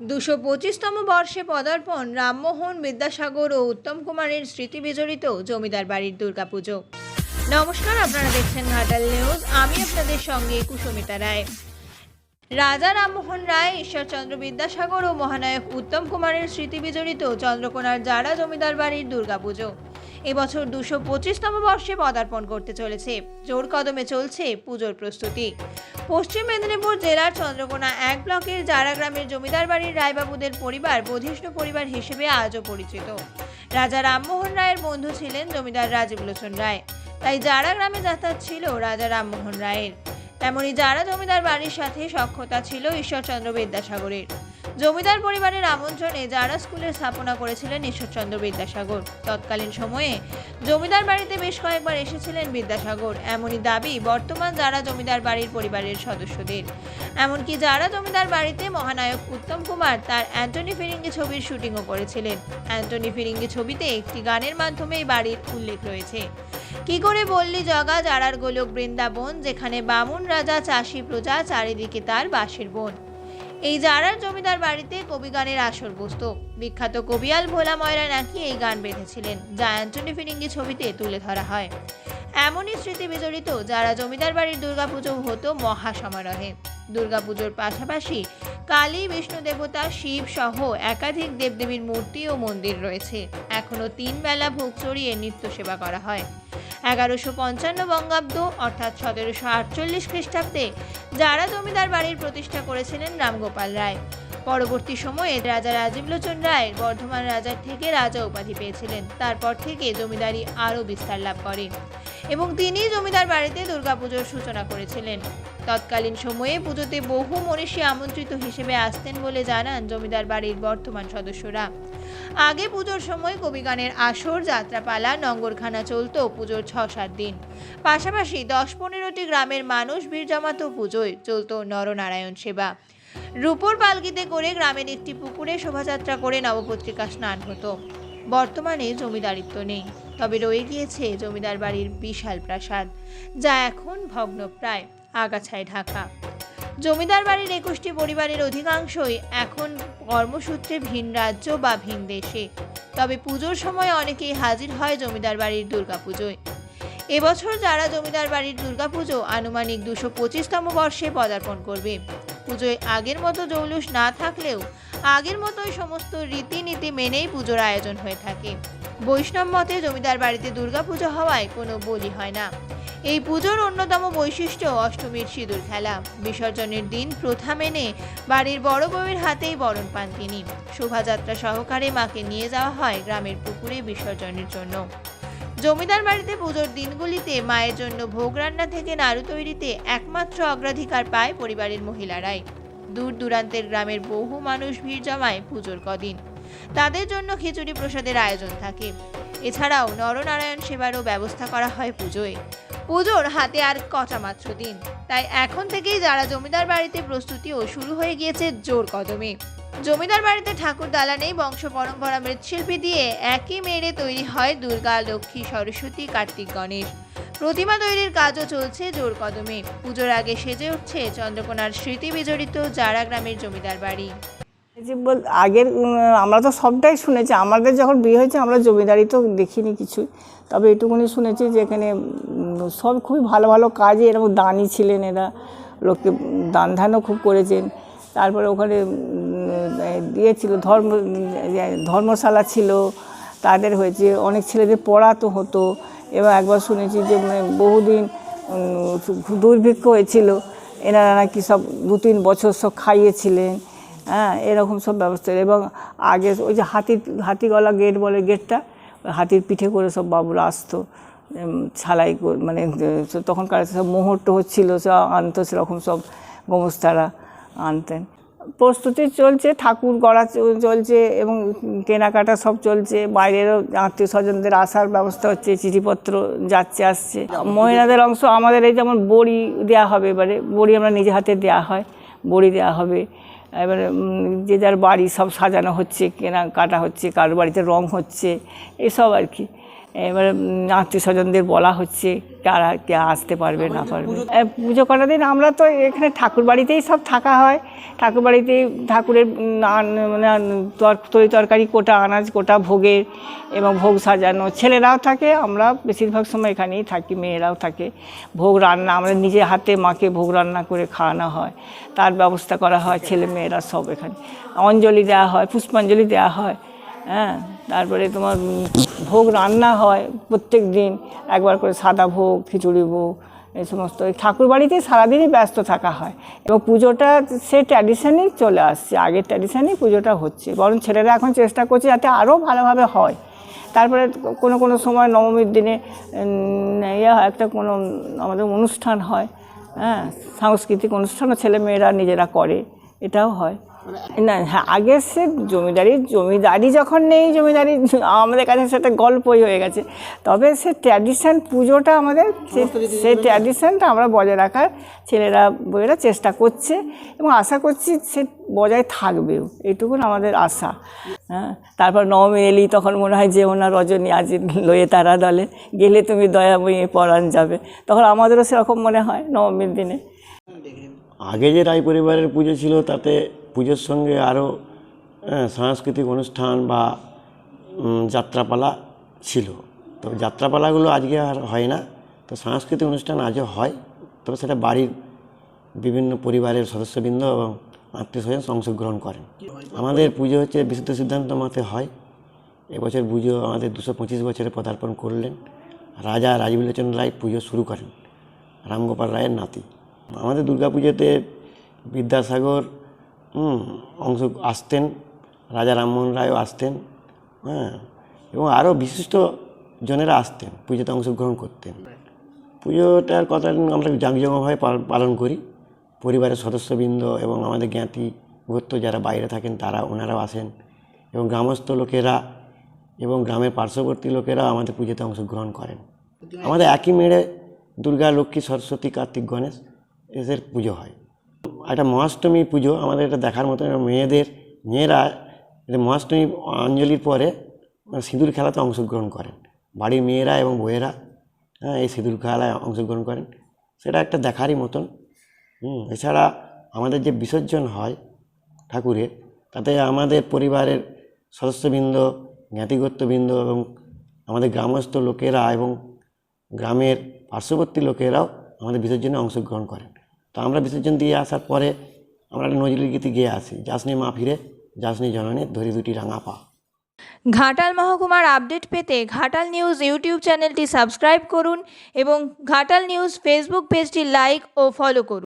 দুশো পঁচিশতম বর্ষে পদার্পণ রামমোহন বিদ্যাসাগর ও উত্তম কুমারের স্মৃতি বিজড়িত জমিদার বাড়ির দুর্গাপুজো। নমস্কার, আপনারা দেখছেন ঘাটাল নিউজ। আমি আপনাদের সঙ্গে কুসুমিতা রায়। রাজা রামমোহন রায়, ঈশ্বরচন্দ্র বিদ্যাসাগর ও মহানায়ক উত্তম কুমারের স্মৃতি বিজড়িত চন্দ্রকোনার জারা জমিদার বাড়ির দুর্গাপুজো। এবছর দুশো পঁচিশতম বর্ষে পদার্পণ করতে চলেছে। জোর কদমে চলছে পুজোর প্রস্তুতি। পশ্চিম মেদিনীপুর জেলার চন্দ্রকোনা এক ব্লকের জারা গ্রামের জমিদার বাড়ির রায়বাবুদের পরিবার বধিষ্ণু পরিবার হিসেবে আজও পরিচিত। রাজা রামমোহন রায়ের বন্ধু ছিলেন জমিদার রাজীব লোচন রায়। তাই জারা গ্রামে যাতায়াত ছিল রাজা রামমোহন রায়ের। তেমনি যারা জমিদার বাড়ির সাথে সখ্যতা ছিল ঈশ্বরচন্দ্র বিদ্যাসাগরের। জমিদার পরিবারের আমন্ত্রণে যারা স্কুলের স্থাপনা করেছিলেন ঈশ্বরচন্দ্র বিদ্যাসাগর। তৎকালীন সময়ে জমিদার বাড়িতে বেশ কয়েকবার এসেছিলেন বিদ্যাসাগর। এমনই দাবি বর্তমান যারা জমিদার বাড়ির পরিবারের সদস্যদের। এমনকি যারা জমিদার বাড়িতে মহানায়ক উত্তম কুমার তার অ্যান্টনি ফিরিঙ্গি ছবির শুটিংও করেছিলেন। অ্যান্টনি ফিরিঙ্গি ছবিতে একটি গানের মাধ্যমে এই বাড়ির উল্লেখ রয়েছে। কি করে বললি জগা জারার গোলক বৃন্দাবন, যেখানে বামুন রাজা চাষি প্রজা, চারিদিকে তার বাসের বন। এই জারার জমিদার বাড়িতে কবি গানের আসর বসত। বিখ্যাত কবিয়াল ভোলা ময়রা নাকি এই গান বেঁধেছিলেন, যা অ্যান্টনি ফিরিঙ্গি ছবিতে তুলে ধরা হয়। এমনই স্মৃতি বিজড়িত যারা জমিদার বাড়ির দুর্গাপুজো হতো মহা সমারোহে দুর্গাপুজোর পাশাপাশি কালী, বিষ্ণু দেবতা, শিব সহ একাধিক দেবদেবীর মূর্তি ও মন্দির রয়েছে। এখনও তিন বেলা ভোগ চড়িয়ে নিত্য সেবা করা হয়। এগারোশো পঞ্চান্ন বঙ্গাব্দ, অর্থাৎ সতেরোশো আটচল্লিশ খ্রিস্টাব্দে যারা জমিদার বাড়ির প্রতিষ্ঠা করেছিলেন রামগোপাল রায়। পরবর্তী সময়ে রাজা রাজীব লোচন রায় বর্ধমান রাজার থেকে রাজা উপাধি পেয়েছিলেন। তারপর থেকে জমিদারি আরও বিস্তার লাভ করে এবং তিনি জমিদার বাড়িতে দুর্গাপুজোর সূচনা করেছিলেন। তৎকালীন সময়ে পুজোতে বহু মনীষী আমন্ত্রিত হিসেবে আসতেন বলে জানান জমিদার বাড়ির বর্তমান সদস্যরা। আগে পুজোর সময় কবিগানের আসর, যাত্রাপালা, নঙ্গরখানা চলতো পুজোর ছ সাত দিন। পাশাপাশি দশ পনেরোটি গ্রামের মানুষ ভিড় জমাতো পুজোয়, চলতো নরনারায়ণ সেবা। রূপোর পালকিতে করে গ্রামের একটি পুকুরে শোভাযাত্রা করে নবপত্রিকা স্নান হতো। বর্তমানে জমিদারিত্ব নেই, তবে রয়ে গিয়েছে জমিদার বাড়ির বিশাল প্রাসাদ, যা এখন ভগ্নপ্রায়। আগাছায় ঢাকা। জমিদার বাড়ির একুশটি পরিবারের অধিকাংশই এখন কর্মসূত্রে ভিন রাজ্য বা ভিন দেশে। তবে পুজোর সময় অনেকেই হাজির হয় জমিদার বাড়ির দুর্গাপুজোয়। এবছর যারা জমিদার বাড়ির দুর্গাপুজো আনুমানিক দুশো পঁচিশতম বর্ষে পদার্পণ করবে। পুজোয় আগের মতো জৌলুস না থাকলেও আগের মতোই সমস্ত রীতিনীতি মেনেই পুজোর আয়োজন হয়ে থাকে। বৈষ্ণব মতে জমিদার বাড়িতে দুর্গাপুজো হওয়ায় কোনো বলি হয় না। এই পুজোর অন্যতম বৈশিষ্ট্য অষ্টমীর সিঁদুর খেলা। বিসর্জনের দিন প্রথা মেনে বাড়ির বড় বউয়ের হাতেই বরণ পান তিনি। শোভাযাত্রা সহকারে মাকে নিয়ে যাওয়া হয় গ্রামের পুকুরে বিসর্জনের জন্য। জমিদার বাড়িতে পুজোর দিনগুলিতে মায়ের জন্য ভোগ রান্না থেকে নাড়ু তৈরিতে একমাত্র অগ্রাধিকার পায় পরিবারের মহিলারাই। দূর দূরান্তের গ্রামের বহু মানুষ ভিড় জমায় পুজোর কদিন। তাদের জন্য খিচুড়ি প্রসাদের আয়োজন থাকে। এছাড়াও নরনারায়ণ সেবারও ব্যবস্থা করা হয় পুজোয়। পুজোর হাতে আর কটা মাত্র দিন। তাই এখন থেকেই যারা জমিদার বাড়িতে প্রস্তুতিও শুরু হয়ে গিয়েছে, জোর কদমে। জমিদার বাড়িতে ঠাকুর দালানেই বংশ পরম্পরা মৃৎশিল্পী দিয়ে একই মেরে তৈরি হয় দুর্গা, লক্ষ্মী, সরস্বতী, কার্তিক, গণেশ। প্রতিমা তৈরির কাজও চলছে জোর কদমে। পুজোর আগে সেজে উঠছে চন্দ্রকোনার স্মৃতি বিজড়িত জারা গ্রামের জমিদার বাড়ি। যে বল, আগের আমরা তো সবটাই শুনেছি। আমাদের যখন বিয়ে হয়েছে, আমরা জমিদারি তো দেখিনি কিছু তবে এটুকুনি শুনেছি যে এখানে সব খুবই ভালো ভালো কাজে এরকম দানি ছিলেন এরা। লোককে দান ধ্যানও খুব করেছেন। তারপরে ওখানে দিয়েছিল ধর্ম ধর্মশালা ছিল, তাদের হয়েছে। অনেক ছেলেদের পড়াতো হতো। এবং একবার শুনেছি যে মানে বহুদিন দুর্ভিক্ষ হয়েছিল। এনারা নাকি সব দু তিন বছর সব খাইয়েছিলেন। হ্যাঁ এরকম সব ব্যবস্থা। এবং আগে ওই যে হাতির, হাতিগলা গেট বলে গেটটা হাতির পিঠে করে সব বাবুরা আসতো। ছালাই মানে তখনকার সব মুহূর্ত হচ্ছিল সব আনতো, সেরকম সব গোমস্তারা আনতেন। প্রস্তুতি চলছে, ঠাকুর গড়া চলছে এবং কেনাকাটা সব চলছে। বাইরেরও আত্মীয় স্বজনদের আসার ব্যবস্থা হচ্ছে, চিঠিপত্র যাচ্ছে, আসছে। মহিলাদের অংশ আমাদের এই যেমন বড়ি দেওয়া হবে এবারে, বড়ি আমরা নিজে হাতে দেওয়া হয়, বড়ি দেওয়া হবে। এবারে যে যার বাড়ি সব সাজানো হচ্ছে কেনা কাটা হচ্ছে কারোর বাড়িতে রং হচ্ছে, এসব আর কি। এবারে আত্মীয় স্বজনদের বলা হচ্ছে কারা কে আসতে পারবে না পারবে। পুজো করার দিন আমরা তো এখানে ঠাকুর বাড়িতেই সব থাকা হয়। ঠাকুর বাড়িতেই ঠাকুরের মানে তর- তরি তরকারি কোটা আনাজ কোটা ভোগের এবং ভোগ সাজানো। ছেলেরাও থাকে আমরা বেশিরভাগ সময় এখানেই থাকি মেয়েরাও থাকে। ভোগ রান্না আমরা নিজে হাতে মাকে ভোগ রান্না করে খাওয়ানো হয়। তার ব্যবস্থা করা হয় ছেলে মেয়েরা সব এখানে। অঞ্জলি দেওয়া হয় পুষ্পাঞ্জলি দেওয়া হয় হ্যাঁ। তারপরে তোমার ভোগ রান্না হয় প্রত্যেক দিন। একবার করে সাদা ভোগ, খিচুড়ি ভোগ, এই সমস্ত। ঠাকুর বাড়িতেই সারাদিনই ব্যস্ত থাকা হয়। এবং পুজোটা সে ট্র্যাডিশনই চলে আসছে। আগের ট্র্যাডিশনই পুজোটা হচ্ছে। বরং ছেলেরা এখন চেষ্টা করছে যাতে আরও ভালোভাবে হয়। তারপরে কোনো কোনো সময় নবমীর দিনে ইয়ে হয়, একটা কোনো আমাদের অনুষ্ঠান হয়। হ্যাঁ সাংস্কৃতিক অনুষ্ঠানও ছেলে মেয়েরা নিজেরা করে। এটাও হয়। না হ্যাঁ আগে সে জমিদারি জমিদারি যখন নেই জমিদারি আমাদের কাছে সেটা গল্পই হয়ে গেছে। তবে সে ট্র্যাডিশন পুজোটা আমাদের সে- সেই ট্র্যাডিশনটা আমরা বজায় রাখার ছেলেরা বইয়েরা চেষ্টা করছে এবং আশা করছি সে বজায় থাকবেও। এটুকুন আমাদের আশা। হ্যাঁ তারপর নবমী এলি তখন মনে হয় যে ওনার রজনী আজ লয়ে তারা দলে। গেলে তুমি দয়া বইয়ে পরাণ যাবে। তখন আমাদেরও সেরকম মনে হয় নবমীর দিনে। আগে যে রায় পরিবারের পুজো ছিল তাতে পুজোর সঙ্গে আরও সাংস্কৃতিক অনুষ্ঠান বা যাত্রাপালা ছিল। তো যাত্রাপালাগুলো আজকে আর হয় না। তো সাংস্কৃতিক অনুষ্ঠান আজও হয়। তবে সেটা বাড়ির বিভিন্ন পরিবারের সদস্যবৃন্দ এবং আত্মীয় স্বজন অংশগ্রহণ করেন। আমাদের পুজো হচ্ছে বিশুদ্ধ সিদ্ধান্ত মতে হয়। এবছর পুজো আমাদের দুশো পঁচিশ বছরে পদার্পণ করলেন রাজা রাজবিলোচন রায় পুজো শুরু করেন, রামগোপাল রায়ের নাতি। আমাদের দুর্গাপুজোতে বিদ্যাসাগর হুম, অংশ আসতেন রাজা রামমোহন রায়ও আসতেন হ্যাঁ এবং আরও বিশিষ্ট জনেরা আসতেন পুজোতে অংশগ্রহণ করতেন। পুজোটার কথা আমরা জাঁকজমকভাবে পালন করি। পরিবারের সদস্যবৃন্দ এবং আমাদের জ্ঞাতি গোত্র যারা বাইরে থাকেন তারা ওনারাও আসেন। এবং গ্রামস্থ লোকেরা এবং গ্রামের পার্শ্ববর্তী লোকেরা আমাদের পুজোতে অংশগ্রহণ করেন। আমাদের একই মেড়ে দুর্গা লক্ষ্মী সরস্বতী কার্তিক গণেশ এদের পুজো হয়। একটা মহাষ্টমী পুজো আমাদের এটা দেখার মতো মেয়েদের, মেয়েরা এটা মহাষ্টমী অঞ্জলির পরে মানে সিঁদুর খেলাতে অংশগ্রহণ করেন। বাড়ির মেয়েরা এবং বইয়েরা হ্যাঁ এই সিঁদুর খেলায় অংশগ্রহণ করেন। সেটা একটা দেখারই মতন। হুম, এছাড়া আমাদের যে বিসর্জন হয় ঠাকুরের, তাতে আমাদের পরিবারের সদস্যবৃন্দ, জ্ঞাতিগত্যবৃন্দ এবং আমাদের গ্রামস্থ লোকেরা এবং গ্রামের পার্শ্ববর্তী লোকেরাও আমাদের বিসর্জনে অংশগ্রহণ করেন। তো আমরা বিসর্জন দিয়ে আসার পরে আমরা নজরুল গীতি গেয়ে আসি যাসনি মা ফিরে যাসনি জননী, ধরি দুটি রাঙা পা। ঘাটাল মহকুমার আপডেট পেতে ঘাটাল নিউজ ইউটিউব চ্যানেলটি সাবস্ক্রাইব করুন এবং ঘাটাল নিউজ ফেসবুক পেজটি লাইক ও ফলো করুন।